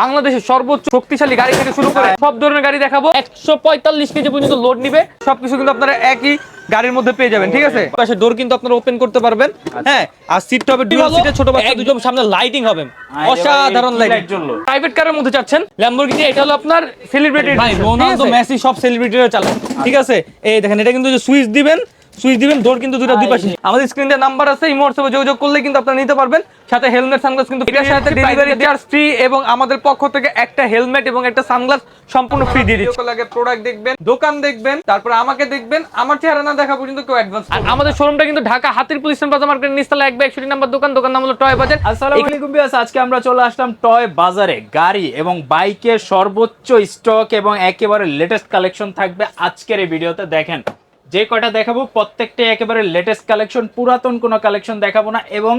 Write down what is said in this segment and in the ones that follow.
বাংলাদেশের সর্বোচ্চ শক্তিশালী গাড়ি থেকে শুরু করে সব ধরনের গাড়ি দেখাবো। একশো পঁয়তাল্লিশ কেজি পর্যন্ত লোড নিবে। সবকিছু কিন্তু আপনারা একই গাড়ির মধ্যে পেয়ে যাবেন ঠিক আছে? পাশে ডোর কিন্তু আপনারা ওপেন করতে পারবেন। হ্যাঁ আর সিটটা হবে ডুয়াল সিটে ছোট বাচ্চা দুজন সামনে লাইটিং হবে। অসাধারণ লাইটিং প্রাইভেট কারের মধ্যে চাচ্ছেন ল্যাম্বরগিনি এটা হলো আপনার সেলিব্রিটি ভাই রোনালদো মেসি সব সেলিব্রিটিরা চালায় ঠিক আছে? এই দেখেন এটা কিন্তু সুইচ দিবেন সুইচ দিবেন ডোর কিন্তু দুটো দুই পাশে। আমাদের স্ক্রিনে নাম্বার আছে এই হোয়াটসঅ্যাপে যোগাযোগ করলে কিন্তু আপনারা নিতে পারবেন। সাথে হেলমেট সানগ্লাস কিন্তু এটার সাথে ডেলিভারি চার্জ ফ্রি এবং আমাদের পক্ষ থেকে একটা হেলমেট এবং একটা সানগ্লাস সম্পূর্ণ ফ্রি দিয়ে দিচ্ছি। লাগে প্রোডাক্ট দেখবেন দোকান দেখবেন তারপর আমাকে দেখবেন আমার চেহারা না দেখা পর্যন্ত কেউ অ্যাডভান্স আর আমাদের শোরুমটা কিন্তু ঢাকা হাতির পুলিশ প্লাজা মার্কেটের নিচতলা এক একষট্টি নাম্বার দোকান দোকান নাম হলো টয় বাজার আসসালামু আলাইকুম বিয়াস আজকে আমরা চলে আসলাম টয় বাজারে গাড়ি এবং বাইকের সর্বোচ্চ স্টক এবং একেবারে লেটেস্ট কালেকশন থাকবে আজকের এই ভিডিওতে দেখেন যে কয়টা দেখাবো প্রত্যেকটাই একেবারে লেটেস্ট কালেকশন পুরাতন কোনো কালেকশন দেখাবো না এবং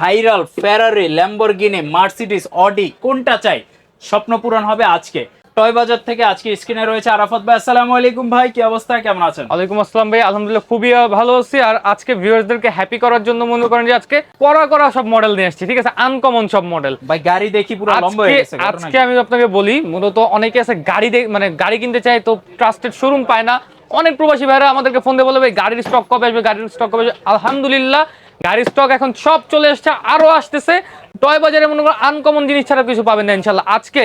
viral Ferrari Lamborghini Mercedes Audi কোনটা চাই? স্বপ্ন পূরণ হবে আজকে। টয় বাজার থেকে আজকে স্ক্রিনে রয়েছে আরাফাত ভাই। আসসালামু আলাইকুম ভাই কি অবস্থা? কেমন আছেন? ওয়ালাইকুম আসসালাম ভাই আলহামদুলিল্লাহ খুবই ভালো আছি। আর আজকে ভিউয়ারদেরকে হ্যাপি করার জন্য মনে করেন যে আজকে করা করা সব মডেল নিয়ে আসছি ঠিক আছে? আনকমন সব মডেল ভাই গাড়ি দেখি পুরো লম্বা হয়ে গেছে আজকে আমি আপনাকে বলি মূলত অনেকে আছে গাড়ি মানে গাড়ি কিনতে চায় তো ট্রাস্টেড শোরুম পায় না। অনেক প্রবাসী ভাইরা আমাদেরকে ফোন দিয়ে বলে ভাই গাড়ির স্টক কবে আসবে? গাড়ির স্টক কবে আসবে? আলহামদুলিল্লাহ গাড়ির স্টক এখন সব চলে এসেছে আরও আসতেছে। টয় বাজারে মনে করেন আনকমন জিনিস ছাড়া কিছু পাবেন না ইনশাল্লাহ আজকে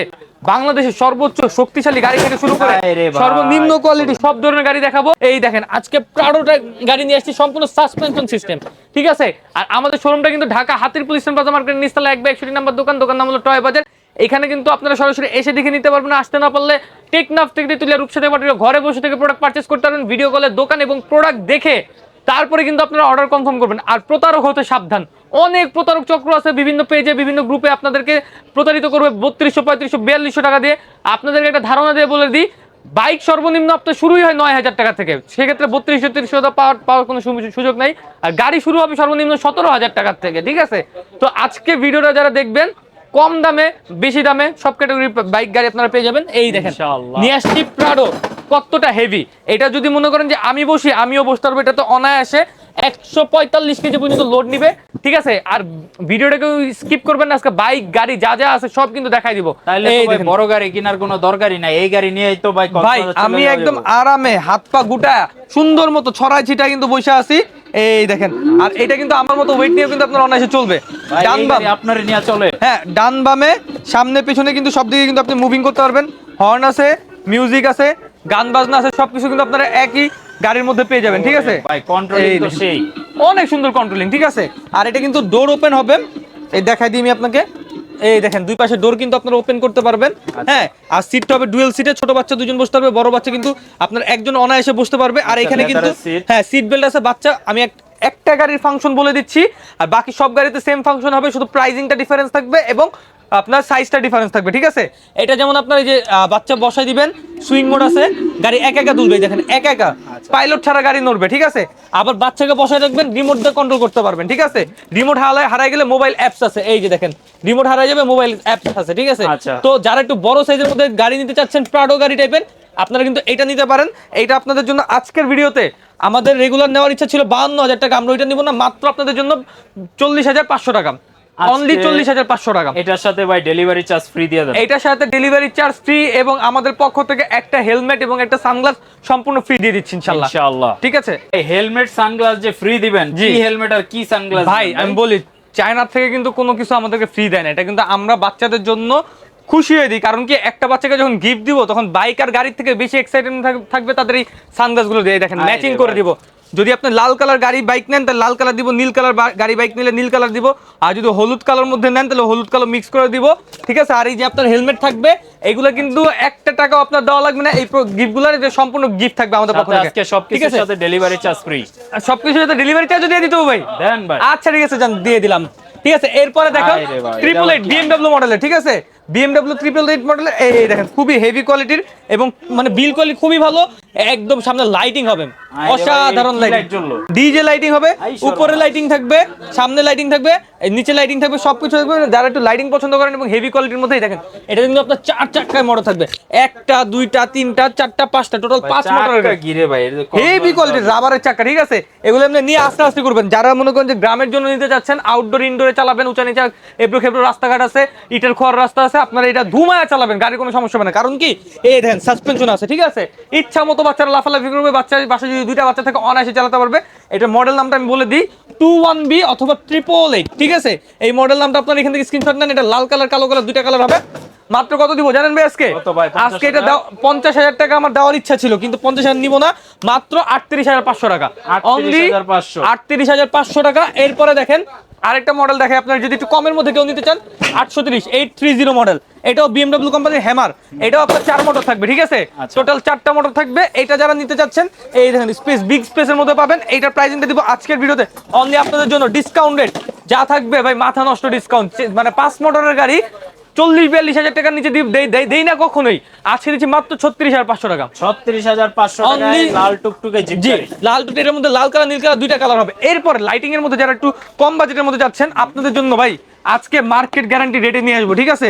বাংলাদেশের সর্বোচ্চ শক্তিশালী গাড়ি থেকে শুরু করে। সর্বনিম্ন কোয়ালিটি সব ধরনের গাড়ি দেখাবো। এই দেখেন আজকে প্রাডোটা গাড়ি নিয়ে আসছি সম্পূর্ণ সাসপেনশন সিস্টেম ঠিক আছে? আর আমাদের শোরুমটা কিন্তু ঢাকা হাতির পুলিশ প্লাজা মার্কেটের নিচতলা এক একষট্টি নাম্বার দোকান দোকান নাম হলো টয় বাজার। এখানে কিন্তু আপনারা সরাসরি এসে দেখে নিতে পারবেন, আসতে না পারলে টেকনাফ থেকে তুলে রূপসাথে পাঠিয়ে ঘরে বসে থেকে প্রোডাক্ট পারচেস করতে পারবেন ভিডিও কলে দোকান এবং প্রোডাক্ট দেখে তারপরে কিন্তু আপনারা অর্ডার কনফার্ম করবেন। আর প্রতারক হতে সাবধান, অনেক প্রতারক চক্র আছে, বিভিন্ন পেজে বিভিন্ন গ্রুপে আপনাদেরকে প্রতারিত করবে, বত্রিশশো, পঁয়ত্রিশশো, বিয়াল্লিশশো টাকা দিয়ে। আপনাদেরকে একটা ধারণা দিয়ে বলে দিই বাইক সর্বনিম্ন আপনার শুরুই হয় নয় হাজার টাকা থেকে। সেক্ষেত্রে বত্রিশশো তিরিশ পাওয়ার পাওয়ার কোনো সুযোগ নাই। আর গাড়ি শুরু হবে সর্বনিম্ন সতেরো হাজার টাকার থেকে, ঠিক আছে? তো আজকে ভিডিওটা যারা দেখবেন কম দামে বেশি দামে সব ক্যাটাগরির বাইক গাড়ি আপনারা পেয়ে যাবেন। এই দেখেন। নিয়ে আসছি প্রাডো কতটা হেভি এটা যদি মনে করেন যে আমি বসি আমিও বসতে পারব এটা তো অনায়াসে একশো পঁয়তাল্লিশ কেজি পর্যন্ত লোড নিবে। ঠিক আছে? আর ভিডিওটাকে স্কিপ করবেন না আজকে বাইক গাড়ি যা যা আছে সব কিন্তু দেখাই দিব। তাইলে তো এই ভাই দেখেন। বড় গাড়ি কেনার কোনো দরকারই নাই। এই গাড়ি নিয়েই তো ভাই আমি একদম আরামে হাত পা গুটা সুন্দর মতো ছড়াই ছিটা কিন্তু বসে আছি। এই দেখেন আর এটা কিন্তু আমার মতো ওয়েট নিয়ে কিন্তু আপনার অনায়াসে চলবে। ডান বাম। আপনার নিয়ে চলে। হ্যাঁ ডান বামে সামনে পেছনে কিন্তু সব দিকে কিন্তু আপনি মুভিং করতে পারবেন। হর্ন আছে মিউজিক আছে গান বাজনা আছে সবকিছু কিন্তু আপনারা একই গাড়ির মধ্যে পেয়ে যাবেন ঠিক আছে? ভাই কন্ট্রোলিং তো সেই। অনেক সুন্দর কন্ট্রোলিং ঠিক আছে? আর এটা কিন্তু ডোর ওপেন হবে। এই দেখাই দিই আমি আপনাকে। এই দেখেন দুই পাশে ডোর কিন্তু আপনারা ওপেন করতে পারবেন। হ্যাঁ আর সিটটা হবে ডুয়েল সিটে ছোট বাচ্চা দুজন বসতে পারবে বড় বাচ্চা কিন্তু আপনার একজন অনায়াসে বসতে পারবে। আর আচ্ছা, এখানে কিন্তু হ্যাঁ সিট বেল্ট আছে। বাচ্চা আমি এক- একটা গাড়ির ফাংশন বলে দিচ্ছি। আর বাকি সব গাড়িতে সেম ফাংশন হবে শুধু প্রাইজিংটা ডিফারেন্স থাকবে এবং আপনার সাইজটা ডিফারেন্স থাকবে ঠিক আছে? এটা যেমন আপনার এই যে বাচ্চা বসাই দিবেন সুইং মোড আছে গাড়ি একা একা দুলবে দেখেন একা একা। পাইলট ছাড়া গাড়ি নড়বে ঠিক আছে? আবার বাচ্চাকে বসাই রাখবেন রিমোট দিয়ে কন্ট্রোল করতে পারবেন ঠিক আছে? রিমোট হারায় হারাই গেলে মোবাইল অ্যাপস আছে এই যে দেখেন রিমোট হারাই যাবে মোবাইল অ্যাপস আছে ঠিক আছে? আচ্ছা। তো যারা একটু বড় সাইজের মধ্যে গাড়ি নিতে চাচ্ছেন প্রাডো গাড়ি টাইপের আপনারা কিন্তু এটা নিতে পারেন। এইটা আপনাদের জন্য আজকের ভিডিওতে। আমাদের রেগুলার নেওয়ার ইচ্ছা ছিল বাহান্ন হাজার টাকা আমরা ওইটা নিব না মাত্র আপনাদের জন্য চল্লিশ হাজার পাঁচশো টাকা। অনলি চল্লিশ হাজার পাঁচশো টাকা। এটার সাথে ভাই ডেলিভারি চার্জ ফ্রি দিয়ে দেন। এইটার সাথে ডেলিভারি চার্জ ফ্রি এবং আমাদের পক্ষ থেকে একটা হেলমেট এবং একটা সানগ্লাস সম্পূর্ণ ফ্রি দিয়ে দিচ্ছি ইনশাল্লাহ ইনশাআল্লাহ। ঠিক আছে? এই হেলমেট সানগ্লাস যে ফ্রি দিবেন কি হেলমেট আর কি সানগ্লাস ভাই আমি বলি চায়নার থেকে কিন্তু কোনো কিছু আমাদেরকে ফ্রি দেয় না। এটা কিন্তু আমরা বাচ্চাদের জন্য খুশি হয়ে দিই। কারণ কি একটা বাচ্চাকে যখন গিফট দিব তখন বাইক আর গাড়ির থেকে বেশি এক্সাইটেড থাকবে তাদের এই সানগ্লাসগুলো দিয়ে। দেখেন ম্যাচিং করে দিব। যদি আপনি লাল কালার গাড়ি বাইক নেন তাহলে লাল কালার দিব নীল কালার গাড়ি বাইক নিলে নীল কালার দিব। আর যদি হলুদ কালার মধ্যে নেন তাহলে হলুদ কালার মিক্স করে দিব। ঠিক আছে? আর এই যে আপনার হেলমেট থাকবে এগুলো কিন্তু একটা টাকাও আপনার দেওয়া লাগবে না। এই গিফটগুলোর যে সম্পূর্ণ গিফট থাকবে আমাদের পক্ষ থেকে। আজকে সবকিছুর সাথে ডেলিভারি চার্জ ফ্রি আর সবকিছু সাথে ডেলিভারি চার্জ দিয়ে দিতে হবে ভাই। দেন ভাই। আচ্ছা ঠিক আছে যান দিয়ে দিলাম। ঠিক আছে? এরপরে দেখো ট্রিপল এইট বিএমডব্লিউ মডেলের ঠিক আছে? বিএমডব্লিউ ট্রিপল এইট মডেলের এই দেখেন খুবই হেভি কোয়ালিটির এবং মানে বিল কোয়ালিটি খুবই ভালো একদম সামনে লাইটিং হবে। অসাধারণ লাইটিং ডিজে লাইটিং হবে উপরে লাইটিং থাকবে সামনে লাইটিং থাকবে নিচে লাইটিং থাকবে সবকিছু থাকবে। যারা একটু লাইটিং পছন্দ করেন এবং হেভি কোয়ালিটির মধ্যেই দেখেন এটা কিন্তু আপনার চার চারটায় মোটর থাকবে। একটা দুইটা তিনটা চারটা পাঁচটা টোটাল পাঁচ কম হেভি দামে কোয়ালিটির রাবারের চাকা ঠিক আছে? এগুলো এমনি নিয়ে আস্তে আস্তে করবেন। যারা মনে করেন যে গ্রামের জন্য নিতে যাচ্ছেন আউটডোর ইনডোরে চালাবেন উঁচা নিচা এবড়ো খেবড়ো রাস্তাঘাট আছে ইটের খোয়ার রাস্তা আছে আপনারা এটা ধুমায়া চালাবেন গাড়ির কোনো সমস্যা হবে না। কারণ কি? এই দেখেন সাসপেনশন আছে ঠিক আছে? ইচ্ছা মতো বাচ্চারা লাফালাফি করবে বাচ্চা বাসা যদি দুইটা বাচ্চা থাকে অনায়াসে চালাতে পারবে। এটা মডেল নামটা আমি বলে দিই টু ওয়ান বি অথবা ট্রিপল এইট ঠিক আছে? এই মডেল নামটা আপনার এখান থেকে স্ক্রিনশট নেন এটা লাল কালার কালো কালার দুইটা কালার হবে। মাত্র কত দিব জানেন ভাই আজকে? কত ভাই? 50 আজকে এটা পঞ্চাশ হাজার টাকা আমার দেওয়ার ইচ্ছা ছিল কিন্তু পঞ্চাশ হাজার নিবো না মাত্র আটত্রিশ হাজার পাঁচশো টাকা। 38,500 আটত্রিশ হাজার পাঁচশো টাকা। এরপরে দেখেন আরেকটা মডেল দেখে আপনার যদি একটু কমের মধ্যে কেউ নিতে চান আটশো তিরিশ এইট থ্রি জিরো মডেল এটাও বিএমডব্লিউ কোম্পানির হ্যামার এটাও আপনার চার মোটর থাকবে ঠিক আছে? আচ্ছা। টোটাল চারটা মোটর থাকবে। এটা যারা নিতে চাচ্ছেন এই দেখেন স্পেস বিগ স্পেসের মধ্যে পাবেন। এইটার প্রাইসিংটা দিব আজকের ভিডিওতে। অনলি আপনাদের জন্য ডিসকাউন্টেড যা থাকবে ভাই মাথা নষ্ট ডিসকাউন্ট মানে পাঁচ মোটরের গাড়ি চল্লিশ বিয়াল্লিশ হাজার টাকার নিচে দেই- না কখনোই। আজকে দিচ্ছি মাত্র ছত্রিশ হাজার পাঁচশো টাকা। ছত্রিশ হাজার পাঁচশো লাল টুকটুকে জি লাল টুটি এর মধ্যে লাল কালার নীল কালার দুইটা কালার হবে। এরপর লাইটিং এর মধ্যে যারা একটু কম বাজেটের মধ্যে যাচ্ছেন আপনাদের জন্য ভাই আজকে মার্কেট গ্যারান্টি রেটে নিয়ে আসব ঠিক আছে?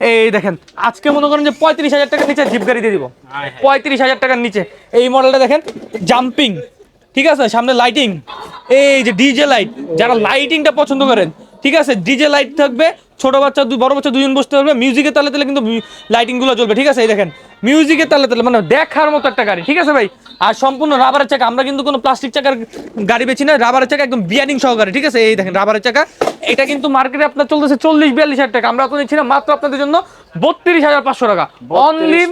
এই দেখেন আজকে মনে করেন যে পঁয়ত্রিশ হাজার টাকার নিচে জিপ গাড়ি দিয়ে দিব। পঁয়ত্রিশ হাজার টাকার নিচে। এই মডেলটা দেখেন জাম্পিং ঠিক আছে? সামনে লাইটিং এই যে ডিজে লাইট যারা লাইটিংটা পছন্দ করেন ঠিক আছে? ডিজে লাইট থাকবে ছোট বাচ্চা বড় বাচ্চা দুজন বসতে পারবে। মিউজিকের তালে তালে কিন্তু লাইটিংগুলো চলবে ঠিক আছে? এই দেখেন। মিউজিকের তালে তালে মানে দেখার মতো একটা গাড়ি, ঠিক আছে ভাই? আর সম্পূর্ণ রাবারের চাকা আমরা কিন্তু কোনো প্লাস্টিক চাকার গাড়ি বেছি না রাবারের চাকা একদম বিয়ারিং সহকারে ঠিক আছে? এই দেখেন রাবারের চাকা। এটা কিন্তু মার্কেটে আপনার চলতেছে চল্লিশ বিয়াল্লিশ হাজার টাকা। আমরা তো নিচ্ছি না মাত্র আপনাদের জন্য বত্রিশ হাজার পাঁচশো টাকা। অনলি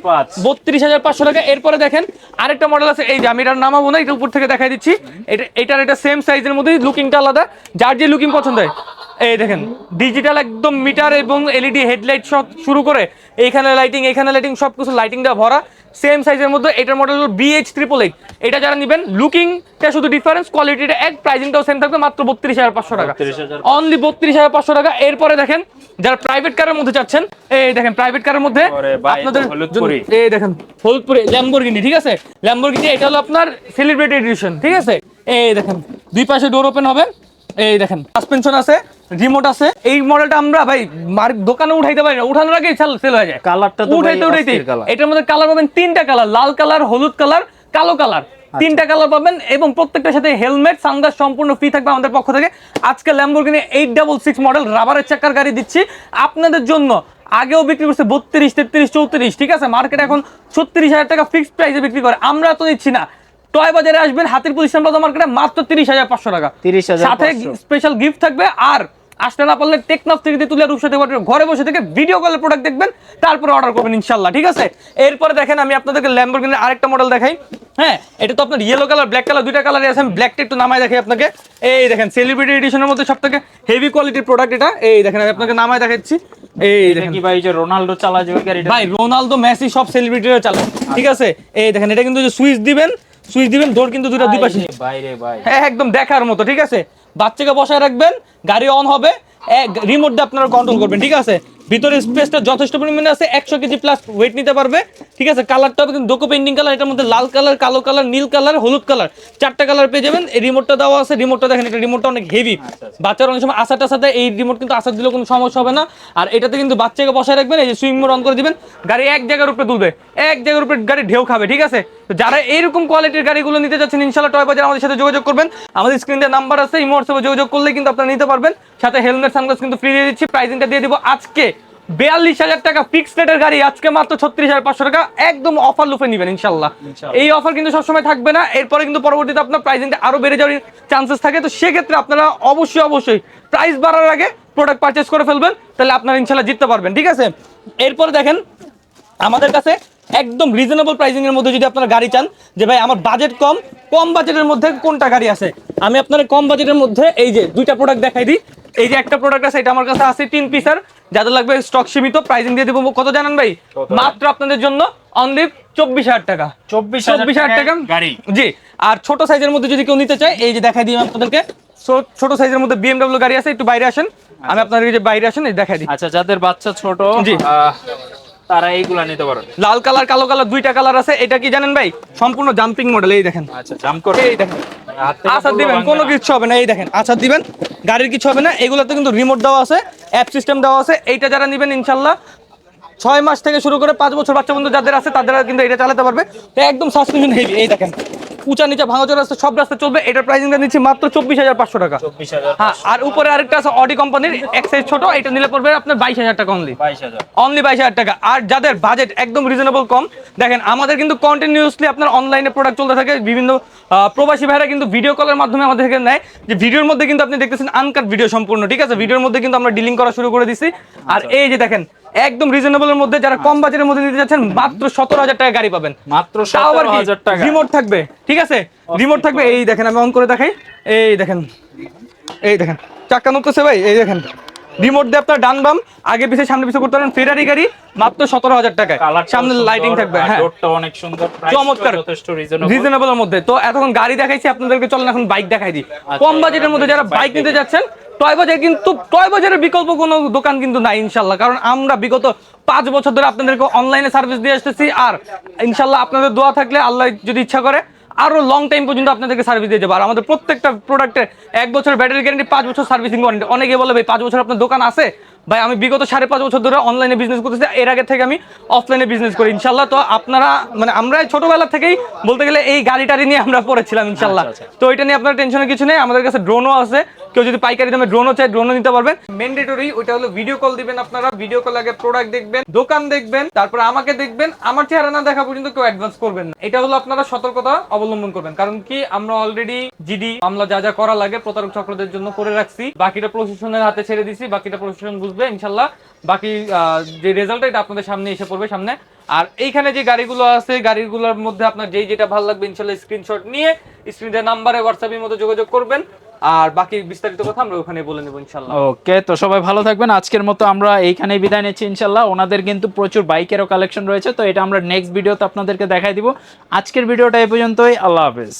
বত্রিশ হাজার পাঁচশো টাকা। এরপরে দেখেন আরেকটা মডেল আছে এই যে আমি এটার নামাবো না এটা উপর থেকে দেখাই দিচ্ছি। এটা এটার এটা সেম সাইজের মধ্যেই লুকিংটা আলাদা। যার যে লুকিং পছন্দ হয় এই দেখেন ডিজিটাল একদম মিটার এবং এলইডি হেডলাইট সব শুরু করে এইখানে লাইটিং এখানে লাইটিং সব কিছু লাইটিং দেওয়া ভরা। সেম সাইজের মধ্যে এটার মডেল হলো বিএইচ ট্রিপল এইট এটা যারা নেবেন লুকিংটা শুধু ডিফারেন্স কোয়ালিটিটা এক প্রাইজিংটাও সেম থাকবে মাত্র বত্রিশ হাজার পাঁচশো টাকা। অনলি বত্রিশ হাজার পাঁচশো টাকা। এরপরে দেখেন যারা প্রাইভেট কারের মধ্যে চাচ্ছেন এই দেখেন প্রাইভেট কারের মধ্যে আপনাদের এই দেখেন হলুদপুরে ল্যাম্বরগিনি ঠিক আছে? ল্যাম্বরগিনি এটা হলো আপনার সেলিব্রিটি এডিশন ঠিক আছে? এই দেখেন দুই পাশে ডোর ওপেন হবে। এই দেখেন সাসপেনশন আছে রিমোট আছে। এই মডেলটা আমরা ভাই দোকানে উঠাইতে পারি না। উঠানোর আগেই সেল হয়ে যায়। কালারটা তো উঠাইতে উঠাইতে। এটার মধ্যে কালার পাবেন তিনটা কালার লাল কালার হলুদ কালার কালো কালার আচ্ছা। তিনটা কালার পাবেন এবং প্রত্যেকটার সাথে হেলমেট সানগ্লাস সম্পূর্ণ ফ্রি থাকবে আমাদের পক্ষ থেকে। আজকে Lamborghini eight double six model রাবারের চাকার গাড়ি দিচ্ছি। আপনাদের জন্য আগেও বিক্রি করছে বত্রিশ তেত্রিশ চৌত্রিশ ঠিক আছে? মার্কেট এখন ছত্রিশ হাজার টাকা ফিক্সড প্রাইসে বিক্রি করে। আমরা তো নিচ্ছি না। টয় বাজারে আসবেন হাতির প্রতিষ্ঠান বাজার মার্কেটে মাত্র তিরিশ হাজার পাঁচশো টাকা। 30,500 সাথে স্পেশাল গিফট থাকবে আর আসতে না পারলে টেকনাফ থেকে তুলে রূপসাতে ঘরে বসে থেকে ভিডিও কলের প্রোডাক্ট দেখবেন তারপরে অর্ডার করবেন ইনশাল্লাহ ঠিক আছে? এরপরে দেখেন আমি আপনাদেরকে ল্যাম্বরগিনির আরেকটা মডেল দেখাই। হ্যাঁ এটা তো আপনার ইয়েলো কালার ব্ল্যাক কালার দুইটা কালারে আছে আমি ব্ল্যাকটা একটু নামায় দেখাই আপনাকে। এই দেখেন সেলিব্রিটি এডিশনের মধ্যে সব থেকে হেভি কোয়ালিটির প্রোডাক্ট এটা। এই দেখেন আমি আপনাকে নামায় দেখাচ্ছি। এই দেখেন। কি ভাই যে রোনাল্ডো চালায় যে ভাই রোনালদো মেসি সব সেলিব্রিটিরা চালায় ঠিক আছে? এই দেখেন এটা কিন্তু সুইচ দিবেন সুইচ দিবেন ডোর কিন্তু দুইটা দুই পাশে। বাইরে ভাই হ্যাঁ একদম দেখার মতো ঠিক আছে? বাচ্চাকে বসায় রাখবেন গাড়ি অন হবে রিমোট দিয়ে আপনারা কন্ট্রোল করবেন ঠিক আছে? ভিতরে স্পেসটা যথেষ্ট পরিমাণে আছে একশো কেজি প্লাস ওয়েট নিতে পারবে ঠিক আছে? কালারটা হবে কিন্তু ডোকো পেন্টিং কালার এটার মধ্যে লাল কালার কালো কালার নীল কালার হলুদ কালার চারটা কালার পেয়ে যাবেন। এই রিমোটটা দেওয়া আছে রিমোটটা দেখেন এটা রিমোটটা অনেক হেভি বাচ্চার অনেক সময় আসার টাসাতে এই রিমোট কিন্তু আসার দিলে কোনো সমস্যা হবে না। আর এটাতে কিন্তু বাচ্চাকে বসায় রাখবেন এই যে সুইং মোড অন করে দিবেন গাড়ি এক জায়গার উপরে তুলবে এক জায়গার উপরে গাড়ি ঢেউ খাবে ঠিক আছে? তো যারা এইরকম কোয়ালিটির গাড়িগুলো নিতে চাচ্ছেন ইনশাল্লাহ টয় বাজার আমাদের সাথে যোগাযোগ করবেন। আমাদের স্ক্রিনে নাম্বার আছে এই হোয়াটসঅ্যাপে যোগাযোগ করলে কিন্তু আপনারা নিতে পারবেন। সাথে হেলমেট সানগ্লাস কিন্তু ফ্রি দিয়ে দিচ্ছি। প্রাইসিংটা দিয়ে দিব আজকে। বিয়াল্লিশ হাজার টাকা ফিক্সড রেটের গাড়ি আজকে মাত্র ছত্রিশ হাজার পাঁচশো টাকা। একদম অফার লুফে নেবেন ইনশাল্লাহ। এই অফার কিন্তু সবসময় থাকবে না। এরপরে কিন্তু পরবর্তীতে আপনার প্রাইসিংটা আরও বেড়ে যাওয়ার চান্সেস থাকে। তো সেক্ষেত্রে আপনারা অবশ্যই অবশ্যই প্রাইস বাড়ার আগে প্রোডাক্ট পারচেস করে ফেলবেন। তাহলে আপনারা ইনশাল্লাহ জিততে পারবেন। ঠিক আছে? এরপরে দেখেন আমাদের কাছে একদম রিজনেবল প্রাইসিং এর মধ্যে যদি আপনারা গাড়ি চান যে ভাই আমার বাজেট কম কম বাজেটের মধ্যে কোনটা গাড়ি আছে? আমি আপনার কম বাজেটের মধ্যে এই যে দুইটা প্রোডাক্ট দেখাই দিই। এই যে একটা প্রোডাক্ট আছে এটা আমার কাছে আছে তিন পিসার যাদের লাগবে স্টক সীমিত প্রাইসিং দিয়ে দেবো। কত জানেন ভাই? মাত্র আপনাদের জন্য অনলি চব্বিশ হাজার টাকা। চব্বিশ চব্বিশ হাজার টাকা। গাড়ি। জি আর ছোট সাইজের মধ্যে যদি কেউ নিতে চায় এই যে দেখাই দিই আপনাদেরকে। ছোট সাইজের মধ্যে বিএমডব্লিউ গাড়ি আছে একটু বাইরে আসেন। আমি আপনাদের যে বাইরে আসেন এই দেখাই দিই। আচ্ছা যাদের বাচ্চা ছোট জি। তারা এইগুলা নিতে পারো লাল কালার কালো কালার দুইটা কালার আছে। এটা কি জানেন ভাই? সম্পূর্ণ জাম্পিং মডেল এই দেখেন। আচ্ছা জাম্প করে। এই দেখেন। আচার দিবেন কোনো কিছু হবে না এই দেখেন। আচার দিবেন গাড়ির কিছু হবে না। এগুলোতে কিন্তু রিমোট দেওয়া আছে অ্যাপ সিস্টেম দেওয়া আছে। এইটা যারা নেবেন ইনশাল্লাহ। ছয় মাস থেকে শুরু করে পাঁচ বছর বাচ্চা বন্ধু যাদের আছে তাদের কিন্তু এটা চালাতে পারবে। একদম সাসপেনশন হেভি এই দেখেন। উঁচা নিচা ভাঙাচোর রাস্তা সব রাস্তা চলবে। এটার প্রাইসিংটা নিচ্ছি মাত্র চব্বিশ হাজার পাঁচশো টাকা। হ্যাঁ আর উপরে আরেকটা আছে অডি কোম্পানির এক সাইজ ছোট এটা নিলে পড়বে আপনার বাইশ হাজার টাকা অনলি অনলি বাইশ হাজার টাকা। আর যাদের বাজেট একদম রিজনেবল কম দেখেন আমাদের কিন্তু কন্টিনিউসলি আপনার অনলাইনে প্রোডাক্ট চলতে থাকে বিভিন্ন প্রবাসী ভাইরা কিন্তু ভিডিও কলের মাধ্যমে আমাদের থেকে নেয়। যে ভিডিওর মধ্যে কিন্তু আপনি দেখতেছেন আনকাট ভিডিও সম্পূর্ণ ঠিক আছে? ভিডিওর মধ্যে কিন্তু আমরা ডিলিং করা শুরু করে দিছি। আর এই যে দেখেন একদম রিজনেবলের মধ্যে যারা কম বাজেটের মধ্যে নিতে যাচ্ছেন মাত্র সতেরো হাজার টাকা গাড়ি পাবেন। মাত্র সতেরো হাজার টাকা। রিমোট থাকবে ঠিক আছে? রিমোট থাকবে এই দেখেন আমি অন করে দেখাই। এই দেখেন এই দেখেন চাক্কা নড়তেছে ভাই এই দেখেন। রিমোট দিয়ে আপনার ডান বাম আগে পিছে সামনে পিছে করতে পারেন ফেরারি গাড়ি মাত্র সতেরো হাজার টাকায়। সামনে লাইটিং থাকবে হ্যাঁ। অনেক সুন্দর চমৎকার। টাও যথেষ্ট রিজনেবল রিজনেবলের মধ্যে। তো এতক্ষণ গাড়ি দেখাইছি আপনাদেরকে চলেন এখন বাইক দেখাই দিই। কম বাজেটের মধ্যে যারা বাইক নিতে যাচ্ছেন টয় বাজার কিন্তু টয় বাজারের বিকল্প কোনো দোকান কিন্তু নাই, ইনশাল্লাহ। কারণ আমরা বিগত পাঁচ বছর ধরে আপনাদেরকে অনলাইনে সার্ভিস দিয়ে আসতেছি আর ইনশাল্লাহ আপনাদের দোয়া থাকলে আল্লাহ যদি ইচ্ছা করে, আরও লং টাইম পর্যন্ত আপনাদেরকে সার্ভিস দিয়ে যাব। আর আমাদের প্রত্যেকটা প্রোডাক্টের এক বছর ব্যাটারি গ্যারান্টি পাঁচ বছর সার্ভিসিং ওয়ারেন্টি অনেকে বলে, ভাই, পাঁচ বছর আপনার দোকান আছে? ভাই আমি বিগত সাড়ে পাঁচ বছর ধরে অনলাইনে বিজনেস করতেছি এর আগে থেকে আমি অফলাইনে বিজনেস করি ইনশাল্লাহ তো আপনারা মানে আমরা ছোটবেলা থেকেই বলতে গেলে এই গাড়ি টাড়ি নিয়ে আমরা পড়েছিলাম ইনশাল্লাহ আচ্ছা, তো এটা নিয়ে আপনার টেনশনের কিছু নেই আমাদের কাছে ড্রোনও আছে। কেউ যদি পাইকারি দামে ড্রোনও চাই ড্রোনও নিতে পারবেন। ম্যান্ডেটরি ওইটা হলো ভিডিও কল দিবেন আপনারা। ভিডিও কল আগে প্রোডাক্ট দেখবেন দোকান দেখবেন তারপর আমাকে দেখবেন। আমার চেহারা না দেখা পর্যন্ত কেউ অ্যাডভান্স করবেন না। এটা হলো আপনারা সতর্কতা অবলম্বন করবেন। কারণ কি আমরা অলরেডি জিডি মামলা যা যা করা লাগে প্রতারক চক্রদের জন্য করে রাখছি। বাকিটা প্রশাসনের হাতে ছেড়ে দিছি বাকিটা প্রশাসন বুঝবে ইনশাল্লাহ। বাকি যে রেজাল্ট এটা আপনাদের সামনে এসে পড়বে সামনে। আর এইখানে যে গাড়িগুলো আছে, গাড়িগুলোর মধ্যে আপনার যেই যেটা ভালো লাগবে, ইনশাল্লাহ স্ক্রিনশট নিয়ে স্ক্রিনের নাম্বারে হোয়াটসঅ্যাপের মধ্যে যোগাযোগ করবেন। আর বাকি বিস্তারিত কথা আমরা ওখানে বলে নেব, ইনশাল্লাহ। ওকে, তো সবাই ভালো থাকবেন। আজকের মতো আমরা এইখানেই বিদায় নিচ্ছি, ইনশাল্লাহ। ওনাদের কিন্তু প্রচুর বাইকেরও কালেকশন রয়েছে, তো এটা আমরা নেক্সট ভিডিওতে আপনাদেরকে দেখাই দিব। আজকের ভিডিওটা এই পর্যন্তই। আল্লাহ হাফেজ।